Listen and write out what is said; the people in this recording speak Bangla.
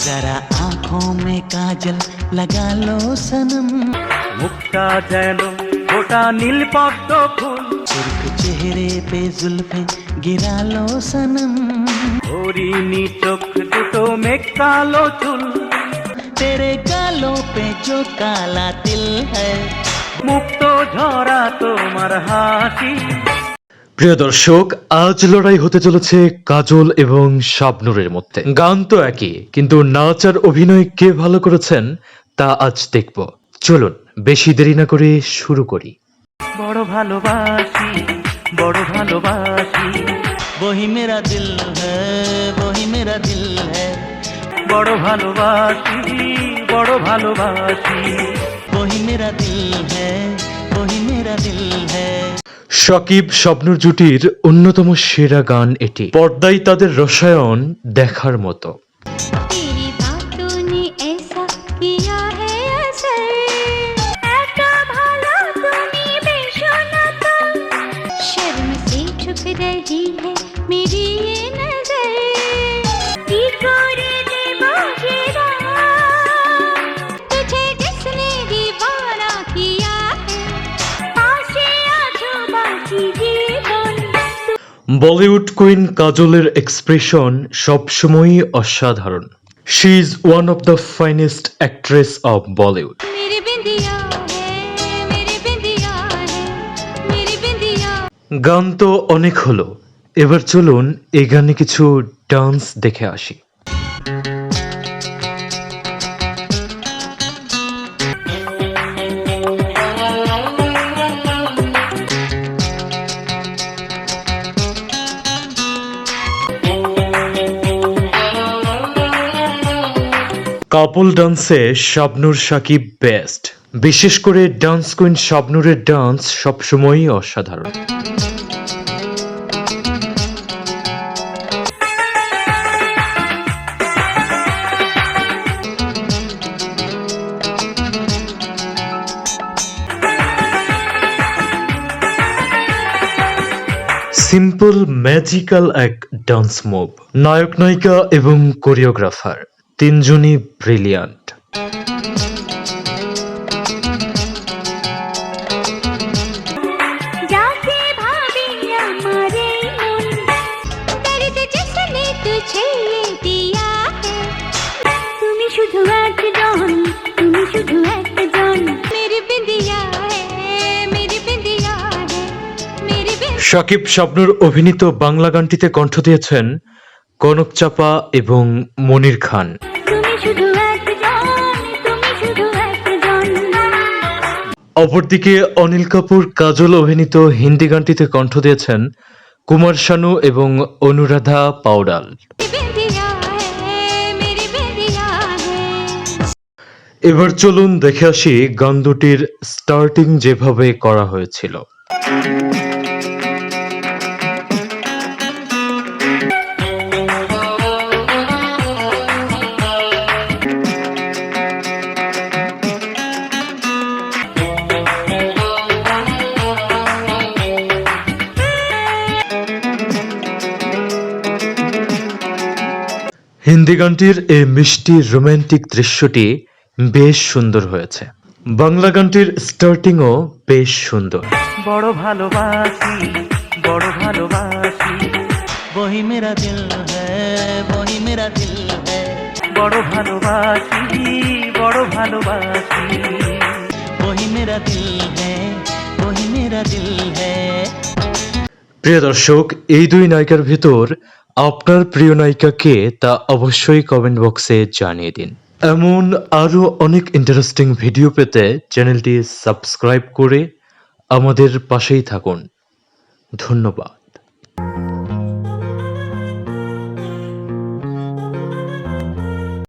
जरा आँखों में काजल लगा लो सनम। मुक्ता जैनो छोटा नील पद्म तो फूल। सिर्फ़ चेहरे पे जुल्फे गिरा लो सनम। भोरी नी चोख दुटो में कालो चुल। तेरे गालों पे जो काला तिल है। मुक्तो झोरा तो मरहासी প্রিয় দর্শক, আজ লড়াই হতে চলেছে কাজল এবং শাবনুরের মধ্যে। গান তো একই, কিন্তু নাচ আর অভিনয় কে ভালো করেছেন, তা আজ দেখব। চলুন, বেশি দেরি না করে শুরু করি। বড় ভালোবাসি বড় ভালোবাসি বহি মেরা দিল বহি মেরা দিল বড় ভালোবাসি বড় ভালোবাসি বহি মেরা দিল হ্যাঁ সাকিব স্বপ্নুর জুটির অন্যতম সেরা গান এটি। পর্দায় তাদের রসায়ন দেখার মতো। বলিউড কুইন কাজলের এক্সপ্রেশন সবসময়ই অসাধারণ। She is one of the finest actress of Bollywood গান তো অনেক হলো। এবার চলুন এ গানে কিছু ডান্স দেখে আসি। কাপল ডান্সে শাবনুর সাকিব বেস্ট বিশেষ করে ডান্স কুইন শাবনুরের ডান্স সবসময়ই অসাধারণ। সিম্পল ম্যাজিক্যাল এক ডান্স মুভ নায়ক, নায়িকা এবং কোরিওগ্রাফার তিনজনই ব্রিলিয়ান্ট। শাকিব স্বপ্নর অভিনীত বাংলা গানটিতে কণ্ঠ দিয়েছেন কনক চাপা এবং মনির খান। অপরদিকে অনিল কাপুর কাজল অভিনীত হিন্দি গানটিতে কণ্ঠ দিয়েছেন কুমার শানু এবং অনুরাধা পাওডাল। এবার চলুন দেখে আসি গান দুটির স্টার্টিং যেভাবে করা হয়েছিল। হিন্দি গানটির এই মিষ্টি রোম্যান্টিক দৃশ্যটি বেশ সুন্দর হয়েছে। বাংলা গানটির স্টার্টিংও বেশ সুন্দর। বড় ভালোবাসি বড় ভালোবাসি বহি মেরা দিল বহি মেরা দিল বড় ভালোবাসি বড় ভালোবাসি বহি মেরা দিল বহি মেরা দিল প্রিয় দর্শক এই দুই নায়িকার ভিতর আপনার প্রিয় নায়িকা কে তা অবশ্যই কমেন্ট বক্সে জানিয়ে দিন। এমন আরও অনেক ইন্টারেস্টিং ভিডিও পেতে চ্যানেলটি সাবস্ক্রাইব করে আমাদের পাশেই থাকুন। ধন্যবাদ।